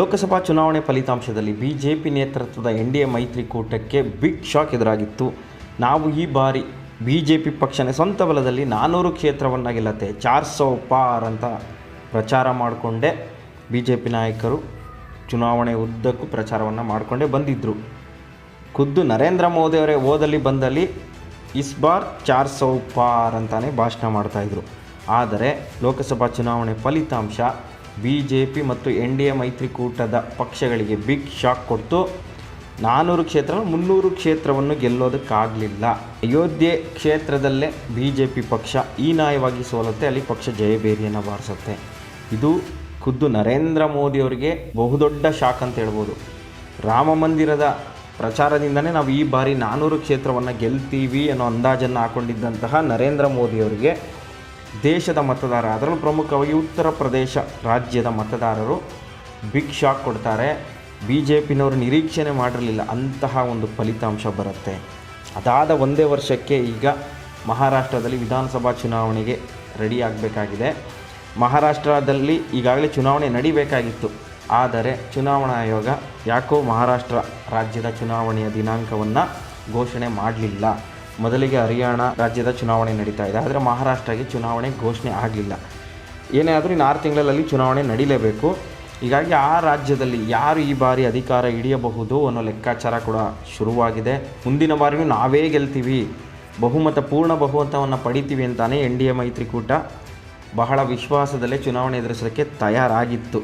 ಲೋಕಸಭಾ ಚುನಾವಣೆ ಫಲಿತಾಂಶದಲ್ಲಿ ಬಿಜೆಪಿ ನೇತೃತ್ವದ ಎನ್ ಡಿ ಎ ಮೈತ್ರಿಕೂಟಕ್ಕೆ ಬಿಗ್ ಶಾಕ್ ಎದುರಾಗಿತ್ತು. ನಾವು ಈ ಬಾರಿ ಬಿಜೆಪಿ ಪಕ್ಷನೇ ಸ್ವಂತ ಬಲದಲ್ಲಿ ನಾನ್ನೂರು ಕ್ಷೇತ್ರವನ್ನು ಗೆಲ್ಲತ್ತೆ. ಚಾರ್ ಸೌ ಪಾರ್ ಅಂತ ಪ್ರಚಾರ ಮಾಡಿಕೊಂಡೆ ಬಿ ಜೆ ಪಿ ನಾಯಕರು. ಚುನಾವಣೆ ಉದ್ದಕ್ಕೂ ಪ್ರಚಾರವನ್ನು ಮಾಡಿಕೊಂಡೇ ಬಂದಿದ್ದರು ಖುದ್ದು ನರೇಂದ್ರ ಮೋದಿಯವರೇ ಓದಲ್ಲಿ ಬಂದಲ್ಲಿ ಇಸ್ ಬಾರ್ ಚಾರ್ ಸೌ ಪಾರ್ ಅಂತಾನೆ ಭಾಷಣ ಮಾಡ್ತಾಯಿದ್ರು ಆದರೆ ಲೋಕಸಭಾ ಚುನಾವಣೆ ಫಲಿತಾಂಶ ಬಿ ಜೆ ಪಿ ಮತ್ತು ಎನ್ ಡಿ ಎ ಮೈತ್ರಿಕೂಟದ ಪಕ್ಷಗಳಿಗೆ ಬಿಗ್ ಶಾಕ್ ಕೊಡ್ತು. ನಾನ್ನೂರು ಕ್ಷೇತ್ರ, ಮುನ್ನೂರು ಕ್ಷೇತ್ರವನ್ನು ಗೆಲ್ಲೋದಕ್ಕಾಗಲಿಲ್ಲ. ಅಯೋಧ್ಯೆ ಕ್ಷೇತ್ರದಲ್ಲೇ ಬಿ ಜೆ ಪಿ ಪಕ್ಷ ಹೀನಾಯವಾಗಿ ಸೋಲುತ್ತೆ, ಅಲ್ಲಿ ಪಕ್ಷ ಜಯಬೇರಿಯನ್ನು ಬಾರಿಸುತ್ತೆ. ಇದು ಖುದ್ದು ನರೇಂದ್ರ ಮೋದಿಯವರಿಗೆ ಬಹುದೊಡ್ಡ ಶಾಕ್ ಅಂತ ಹೇಳ್ಬೋದು. ರಾಮ ಮಂದಿರದ ಪ್ರಚಾರದಿಂದನೇ ನಾವು ಈ ಬಾರಿ ನಾನ್ನೂರು ಕ್ಷೇತ್ರವನ್ನು ಗೆಲ್ತೀವಿ ಅನ್ನೋ ಅಂದಾಜನ್ನು ಹಾಕೊಂಡಿದ್ದಂತಹ ನರೇಂದ್ರ ಮೋದಿಯವರಿಗೆ ದೇಶದ ಮತದಾರ, ಅದರಲ್ಲೂ ಪ್ರಮುಖವಾಗಿ ಉತ್ತರ ಪ್ರದೇಶ ರಾಜ್ಯದ ಮತದಾರರು ಬಿಗ್ ಶಾಕ್ ಕೊಡ್ತಾರೆ. ಬಿ ಜೆ ಪಿನವರು ನಿರೀಕ್ಷಣೆ ಮಾಡಿರಲಿಲ್ಲ, ಅಂತಹ ಒಂದು ಫಲಿತಾಂಶ ಬರುತ್ತೆ. ಅದಾದ ಒಂದೇ ವರ್ಷಕ್ಕೆ ಈಗ ಮಹಾರಾಷ್ಟ್ರದಲ್ಲಿ ವಿಧಾನಸಭಾ ಚುನಾವಣೆಗೆ ರೆಡಿ ಆಗಬೇಕಾಗಿದೆ. ಮಹಾರಾಷ್ಟ್ರದಲ್ಲಿ ಈಗಾಗಲೇ ಚುನಾವಣೆ ನಡಿಬೇಕಾಗಿತ್ತು. ಆದರೆ ಚುನಾವಣಾ ಆಯೋಗ ಯಾಕೋ ಮಹಾರಾಷ್ಟ್ರ ರಾಜ್ಯದ ಚುನಾವಣೆಯ ದಿನಾಂಕವನ್ನು ಘೋಷಣೆ ಮಾಡಲಿಲ್ಲ. ಮೊದಲಿಗೆ ಹರಿಯಾಣ ರಾಜ್ಯದ ಚುನಾವಣೆ ನಡೀತಾ ಇದೆ. ಆದರೆ ಮಹಾರಾಷ್ಟ್ರಗೆ ಚುನಾವಣೆ ಘೋಷಣೆ ಆಗಲಿಲ್ಲ ಏನೇ ಆದರೂ ಇನ್ನು ಆರು ತಿಂಗಳಲ್ಲಿ ಚುನಾವಣೆ ನಡೀಲೇಬೇಕು. ಹೀಗಾಗಿ ಆ ರಾಜ್ಯದಲ್ಲಿ ಯಾರು ಈ ಬಾರಿ ಅಧಿಕಾರ ಹಿಡಿಯಬಹುದು ಅನ್ನೋ ಲೆಕ್ಕಾಚಾರ ಕೂಡ ಶುರುವಾಗಿದೆ. ಮುಂದಿನ ಬಾರಿಯೂ ನಾವೇ ಗೆಲ್ತೀವಿ. ಬಹುಮತ, ಪೂರ್ಣ ಬಹುಮತವನ್ನು ಪಡಿತೀವಿ ಅಂತಾನೆ ಎನ್ ಡಿ ಎ ಮೈತ್ರಿಕೂಟ ಬಹಳ ವಿಶ್ವಾಸದಲ್ಲೇ ಚುನಾವಣೆ ಎದುರಿಸೋಕ್ಕೆ ತಯಾರಾಗಿತ್ತು.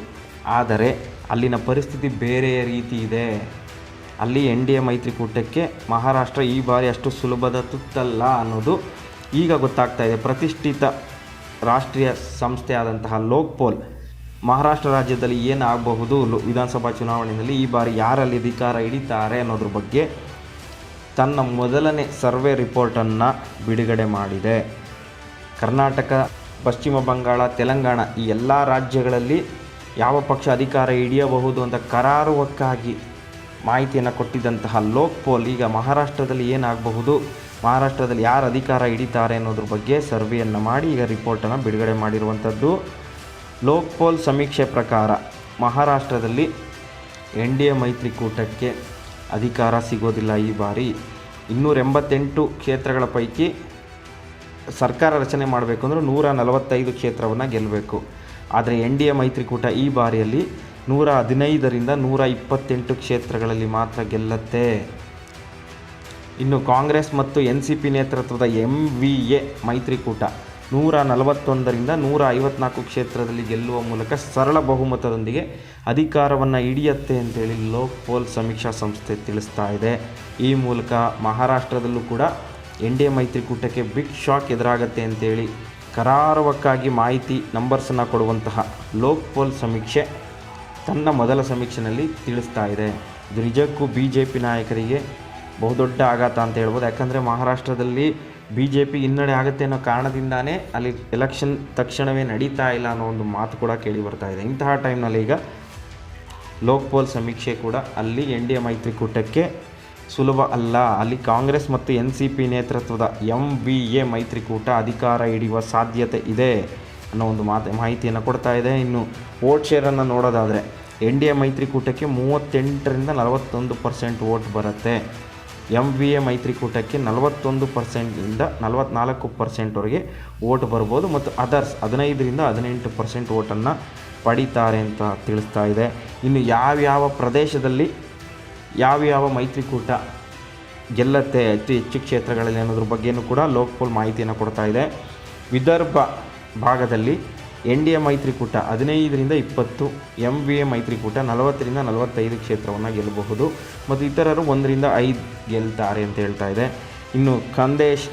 ಆದರೆ ಅಲ್ಲಿನ ಪರಿಸ್ಥಿತಿ ಬೇರೆ ರೀತಿ ಇದೆ. ಅಲ್ಲಿ ಎನ್ ಡಿ ಎ ಮೈತ್ರಿಕೂಟಕ್ಕೆ ಮಹಾರಾಷ್ಟ್ರ ಈ ಬಾರಿ ಅಷ್ಟು ಸುಲಭದ ತುತ್ತಲ್ಲ ಅನ್ನೋದು ಈಗ ಗೊತ್ತಾಗ್ತಾ ಇದೆ. ಪ್ರತಿಷ್ಠಿತ ರಾಷ್ಟ್ರೀಯ ಸಂಸ್ಥೆ ಆದಂತಹ ಲೋಕ್ಪೋಲ್ ಮಹಾರಾಷ್ಟ್ರ ರಾಜ್ಯದಲ್ಲಿ ಏನಾಗಬಹುದು? ವಿಧಾನಸಭಾ ಚುನಾವಣೆಯಲ್ಲಿ ಈ ಬಾರಿ ಯಾರಲ್ಲಿ ಅಧಿಕಾರ ಹಿಡಿತಾರೆ ಅನ್ನೋದ್ರ ಬಗ್ಗೆ ತನ್ನ ಮೊದಲನೇ ಸರ್ವೆ ರಿಪೋರ್ಟನ್ನು ಬಿಡುಗಡೆ ಮಾಡಿದೆ. ಕರ್ನಾಟಕ, ಪಶ್ಚಿಮ ಬಂಗಾಳ, ತೆಲಂಗಾಣ ಈ ಎಲ್ಲ ರಾಜ್ಯಗಳಲ್ಲಿ ಯಾವ ಪಕ್ಷ ಅಧಿಕಾರ ಹಿಡಿಯಬಹುದು ಅಂತ ಕರಾರುವಕ್ಕಾಗಿ ಮಾಹಿತಿಯನ್ನು ಕೊಟ್ಟಿದ್ದಂತಹ ಲೋಕ್ಪೋಲ್ ಈಗ ಮಹಾರಾಷ್ಟ್ರದಲ್ಲಿ ಏನಾಗಬಹುದು? ಮಹಾರಾಷ್ಟ್ರದಲ್ಲಿ ಯಾರು ಅಧಿಕಾರ ಹಿಡಿತಾರೆ ಅನ್ನೋದ್ರ ಬಗ್ಗೆ ಸರ್ವೆಯನ್ನು ಮಾಡಿ ಈಗ ರಿಪೋರ್ಟನ್ನು ಬಿಡುಗಡೆ ಮಾಡಿರುವಂಥದ್ದು. ಲೋಕ್ಪೋಲ್ ಸಮೀಕ್ಷೆ ಪ್ರಕಾರ ಮಹಾರಾಷ್ಟ್ರದಲ್ಲಿ ಎನ್ ಡಿ ಎ ಮೈತ್ರಿಕೂಟಕ್ಕೆ ಅಧಿಕಾರ ಸಿಗೋದಿಲ್ಲ ಈ ಬಾರಿ. ಇನ್ನೂರ ಎಂಬತ್ತೆಂಟು ಕ್ಷೇತ್ರಗಳ ಪೈಕಿ ಸರ್ಕಾರ ರಚನೆ ಮಾಡಬೇಕು ಅಂದರೆ ನೂರ ನಲವತ್ತೈದು ಕ್ಷೇತ್ರವನ್ನು ಗೆಲ್ಲಬೇಕು ಆದರೆ ಎನ್ ಡಿ ಎ ಮೈತ್ರಿಕೂಟ ಈ ಬಾರಿಯಲ್ಲಿ ನೂರ ಹದಿನೈದರಿಂದ ನೂರ ಇಪ್ಪತ್ತೆಂಟು ಕ್ಷೇತ್ರಗಳಲ್ಲಿ ಮಾತ್ರ ಗೆಲ್ಲತ್ತೆ. ಇನ್ನು ಕಾಂಗ್ರೆಸ್ ಮತ್ತು ಎನ್ ಸಿ ಪಿ ನೇತೃತ್ವದ ಎಂ ವಿ ಎ ಮೈತ್ರಿಕೂಟ ನೂರ ನಲವತ್ತೊಂದರಿಂದ ನೂರ ಐವತ್ನಾಲ್ಕು ಕ್ಷೇತ್ರದಲ್ಲಿ ಗೆಲ್ಲುವ ಮೂಲಕ ಸರಳ ಬಹುಮತದೊಂದಿಗೆ ಅಧಿಕಾರವನ್ನು ಹಿಡಿಯತ್ತೆ ಅಂತೇಳಿ ಲೋಕ್ಪೋಲ್ ಸಮೀಕ್ಷಾ ಸಂಸ್ಥೆ ತಿಳಿಸ್ತಾ ಇದೆ. ಈ ಮೂಲಕ ಮಹಾರಾಷ್ಟ್ರದಲ್ಲೂ ಕೂಡ ಎನ್ ಡಿ ಎ ಮೈತ್ರಿಕೂಟಕ್ಕೆ ಬಿಗ್ ಶಾಕ್ ಎದುರಾಗತ್ತೆ ಅಂತೇಳಿ ಕರಾರವಕ್ಕಾಗಿ ಮಾಹಿತಿ ನಂಬರ್ಸನ್ನು ಕೊಡುವಂತಹ ಲೋಕ್ಪೋಲ್ ಸಮೀಕ್ಷೆ ತನ್ನ ಮೊದಲ ಸಮೀಕ್ಷೆಯಲ್ಲಿ ತಿಳಿಸ್ತಾ ಇದೆ. ಇದು ನಿಜಕ್ಕೂ ಬಿ ಜೆ ಪಿ ನಾಯಕರಿಗೆ ಬಹುದೊಡ್ಡ ಆಘಾತ ಅಂತ ಹೇಳ್ಬೋದು. ಯಾಕಂದರೆ ಮಹಾರಾಷ್ಟ್ರದಲ್ಲಿ ಬಿ ಜೆ ಪಿ ಹಿನ್ನಡೆ ಆಗುತ್ತೆ ಅನ್ನೋ ಕಾರಣದಿಂದಾನೇ ಅಲ್ಲಿ ಎಲೆಕ್ಷನ್ ತಕ್ಷಣವೇ ನಡೀತಾ ಇಲ್ಲ ಅನ್ನೋ ಒಂದು ಮಾತು ಕೂಡ ಕೇಳಿ ಬರ್ತಾ ಇದೆ. ಇಂತಹ ಟೈಮ್ನಲ್ಲಿ ಈಗ ಲೋಕ್ಪೋಲ್ ಸಮೀಕ್ಷೆ ಕೂಡ ಅಲ್ಲಿ ಎನ್ ಡಿ ಎ ಮೈತ್ರಿಕೂಟಕ್ಕೆ ಸುಲಭ ಅಲ್ಲ. ಅಲ್ಲಿ ಕಾಂಗ್ರೆಸ್ ಮತ್ತು ಎನ್ ಸಿ ಪಿ ನೇತೃತ್ವದ ಎಂ ಬಿ ಎ ಮೈತ್ರಿಕೂಟ ಅಧಿಕಾರ ಹಿಡಿಯುವ ಸಾಧ್ಯತೆ ಇದೆ. ಅನ್ನೋ ಒಂದು ಮಾತು ಮಾಹಿತಿಯನ್ನು ಕೊಡ್ತಾ ಇದೆ. ಇನ್ನು ವೋಟ್ ಶೇರನ್ನು ನೋಡೋದಾದರೆ, ಎನ್ ಡಿ ಎ ಮೈತ್ರಿಕೂಟಕ್ಕೆ ಮೂವತ್ತೆಂಟರಿಂದ ನಲವತ್ತೊಂದು ಪರ್ಸೆಂಟ್ ವೋಟ್ ಬರುತ್ತೆ. ಎಂ ವಿ ಎ ಮೈತ್ರಿಕೂಟಕ್ಕೆ ನಲವತ್ತೊಂದು ಪರ್ಸೆಂಟಿಂದ ನಲವತ್ತ್ನಾಲ್ಕು ಪರ್ಸೆಂಟ್ವರೆಗೆ ವೋಟ್ ಬರ್ಬೋದು. ಮತ್ತು ಅದರ್ಸ್ ಹದಿನೈದರಿಂದ ಹದಿನೆಂಟು ಪರ್ಸೆಂಟ್ ವೋಟನ್ನು ಪಡೀತಾರೆ ಅಂತ ತಿಳಿಸ್ತಾ ಇದೆ. ಇನ್ನು ಯಾವ್ಯಾವ ಪ್ರದೇಶದಲ್ಲಿ ಯಾವ್ಯಾವ ಮೈತ್ರಿಕೂಟ ಗೆಲ್ಲತ್ತೆ ಅತಿ ಹೆಚ್ಚು ಕ್ಷೇತ್ರಗಳಲ್ಲಿ ಅನ್ನೋದ್ರ ಬಗ್ಗೆಯೂ ಕೂಡ ಲೋಕಪೋಲ್ ಮಾಹಿತಿಯನ್ನು ಕೊಡ್ತಾ ಇದೆ. ವಿದರ್ಭ ಭಾಗದಲ್ಲಿ ಎನ್ ಡಿ ಎ ಮೈತ್ರಿಕೂಟ ಹದಿನೈದರಿಂದ ಇಪ್ಪತ್ತು, ಎಂ ವಿ ಎ ಮೈತ್ರಿಕೂಟ ನಲವತ್ತರಿಂದ ನಲವತ್ತೈದು ಕ್ಷೇತ್ರವನ್ನು ಗೆಲ್ಲಬಹುದು. ಮತ್ತು ಇತರರು ಒಂದರಿಂದ ಐದು ಗೆಲ್ತಾರೆ ಅಂತ ಹೇಳ್ತಾ ಇದೆ. ಇನ್ನು ಖಂದೇಶ್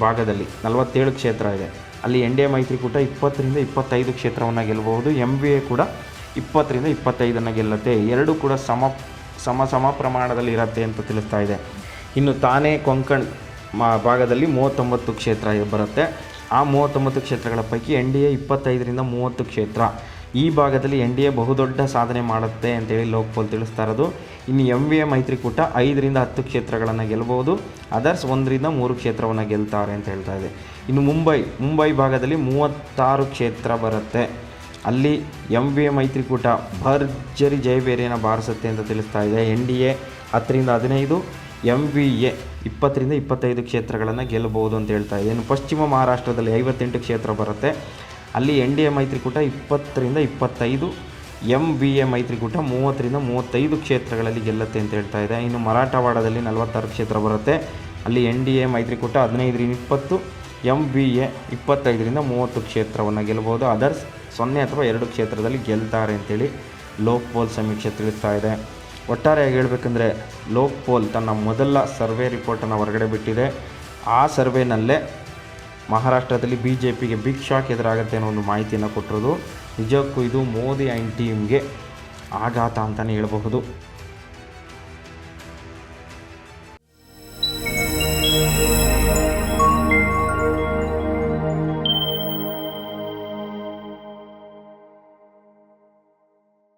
ಭಾಗದಲ್ಲಿ ನಲವತ್ತೇಳು ಕ್ಷೇತ್ರ ಇದೆ. ಅಲ್ಲಿ ಎನ್ ಡಿ ಎ ಮೈತ್ರಿಕೂಟ ಇಪ್ಪತ್ತರಿಂದ ಇಪ್ಪತ್ತೈದು ಕ್ಷೇತ್ರವನ್ನು ಗೆಲ್ಲಬಹುದು. ಎಂ ವಿ ಎ ಕೂಡ ಇಪ್ಪತ್ತರಿಂದ ಇಪ್ಪತ್ತೈದನ್ನು ಗೆಲ್ಲುತ್ತೆ. ಎರಡೂ ಕೂಡ ಸಮ ಸಮ ಸಮ ಪ್ರಮಾಣದಲ್ಲಿ ಇರುತ್ತೆ ಅಂತ ತಿಳಿಸ್ತಾ ಇದೆ. ಇನ್ನು ತಾನೇ ಕೊಂಕಣ್ ಮಾ ಭಾಗದಲ್ಲಿ ಮೂವತ್ತೊಂಬತ್ತು ಕ್ಷೇತ್ರ ಬರುತ್ತೆ. ಆ ಮೂವತ್ತೊಂಬತ್ತು ಕ್ಷೇತ್ರಗಳ ಪೈಕಿ ಎನ್ ಡಿ ಎ ಇಪ್ಪತ್ತೈದರಿಂದ ಮೂವತ್ತು ಕ್ಷೇತ್ರ. ಈ ಭಾಗದಲ್ಲಿ ಎನ್ ಡಿ ಎ ಬಹುದೊಡ್ಡ ಸಾಧನೆ ಮಾಡುತ್ತೆ ಅಂತೇಳಿ ಲೋಕಪಾಲ್ ತಿಳಿಸ್ತಾ ಇರೋದು. ಇನ್ನು ಎಂ ವಿ ಎ ಮೈತ್ರಿಕೂಟ ಐದರಿಂದ ಹತ್ತು ಕ್ಷೇತ್ರಗಳನ್ನು ಗೆಲ್ಲಬಹುದು ಅದರ್ಸ್ ಒಂದರಿಂದ ಮೂರು ಕ್ಷೇತ್ರವನ್ನು ಗೆಲ್ತಾರೆ ಅಂತ ಹೇಳ್ತಾ ಇದೆ. ಇನ್ನು ಮುಂಬೈ ಮುಂಬೈ ಭಾಗದಲ್ಲಿ ಮೂವತ್ತಾರು ಕ್ಷೇತ್ರ ಬರುತ್ತೆ. ಅಲ್ಲಿ ಎಂ ವಿ ಎ ಮೈತ್ರಿಕೂಟ ಭರ್ಜರಿ ಜಯಬೇರಿಯನ್ನು ಬಾರಿಸುತ್ತೆ ಅಂತ ತಿಳಿಸ್ತಾ ಇದೆ ಎನ್ ಡಿ ಎ ಹತ್ತರಿಂದ ಹದಿನೈದು. ಎಂ ವಿ ಎ ಇಪ್ಪತ್ತರಿಂದ ಇಪ್ಪತ್ತೈದು ಕ್ಷೇತ್ರಗಳನ್ನು ಗೆಲ್ಲಬಹುದು ಅಂತ ಹೇಳ್ತಾ ಇದೆ ಇನ್ನು ಪಶ್ಚಿಮ ಮಹಾರಾಷ್ಟ್ರದಲ್ಲಿ ಐವತ್ತೆಂಟು ಕ್ಷೇತ್ರ ಬರುತ್ತೆ. ಅಲ್ಲಿ ಎನ್ ಡಿ ಎ ಮೈತ್ರಿಕೂಟ ಇಪ್ಪತ್ತರಿಂದ ಇಪ್ಪತ್ತೈದು ಎಂ ವಿ ಎ ಮೈತ್ರಿಕೂಟ ಮೂವತ್ತರಿಂದ ಮೂವತ್ತೈದು ಕ್ಷೇತ್ರಗಳಲ್ಲಿ ಗೆಲ್ಲುತ್ತೆ ಅಂತ ಹೇಳ್ತಾ ಇದೆ. ಇನ್ನು ಮರಾಠವಾಡದಲ್ಲಿ ನಲವತ್ತಾರು ಕ್ಷೇತ್ರ ಬರುತ್ತೆ. ಅಲ್ಲಿ ಎನ್ ಡಿ ಎ ಮೈತ್ರಿಕೂಟ ಹದಿನೈದರಿಂದ ಇಪ್ಪತ್ತು ಎಂ ಬಿ ಎ ಇಪ್ಪತ್ತೈದರಿಂದ ಮೂವತ್ತು ಕ್ಷೇತ್ರವನ್ನು ಗೆಲ್ಲಬಹುದು. ಅದರ್ಸ್ ಸೊನ್ನೆ ಅಥವಾ ಎರಡು ಕ್ಷೇತ್ರದಲ್ಲಿ ಗೆಲ್ತಾರೆ ಅಂತೇಳಿ ಲೋಕ್ ಪೋಲ್ ಸಮೀಕ್ಷೆ ತಿಳಿಸ್ತಾ ಇದೆ. ಒಟ್ಟಾರೆಯಾಗಿ ಹೇಳಬೇಕಂದ್ರೆ ಲೋಕ್ ಪೋಲ್ ತನ್ನ ಮೊದಲ ಸರ್ವೆ ರಿಪೋರ್ಟನ್ನು ಹೊರಗಡೆ ಬಿಟ್ಟಿದೆ. ಆ ಸರ್ವೆನಲ್ಲೇ ಮಹಾರಾಷ್ಟ್ರದಲ್ಲಿ ಬಿ ಜೆ ಪಿಗೆ ಬಿಗ್ ಶಾಕ್ ಎದುರಾಗುತ್ತೆ ಅನ್ನೋ ಒಂದು ಮಾಹಿತಿಯನ್ನು ಕೊಟ್ಟಿರೋದು. ನಿಜಕ್ಕೂ ಇದು ಮೋದಿ ಆ್ಯಂಡ್ ಟೀಮ್ಗೆ ಆಘಾತ ಅಂತಲೇ ಹೇಳಬಹುದು.